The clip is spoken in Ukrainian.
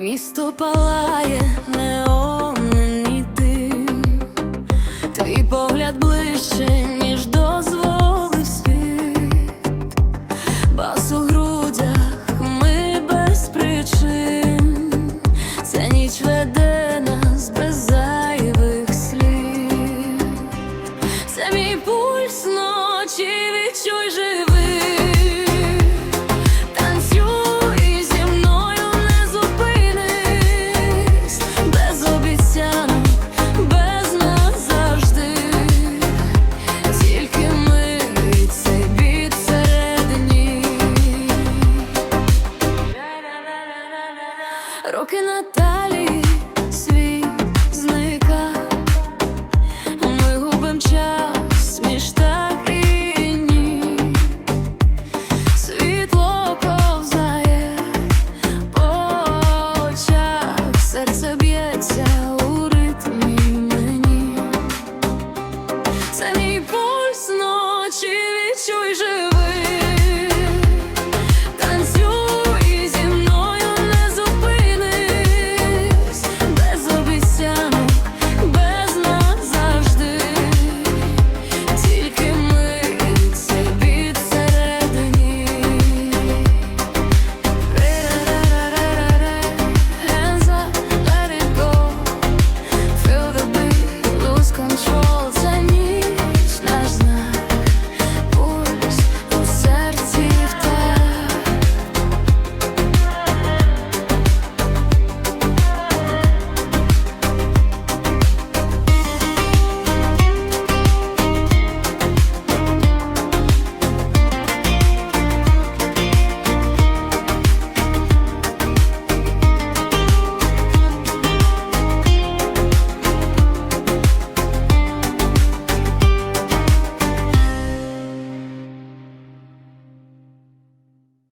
Місто палає неонині тим, твій погляд ближче, ніж дозволив світ, Бас у грудях ми без причин, ця ніч веде нас без зайвих слів. Це мій поки на та.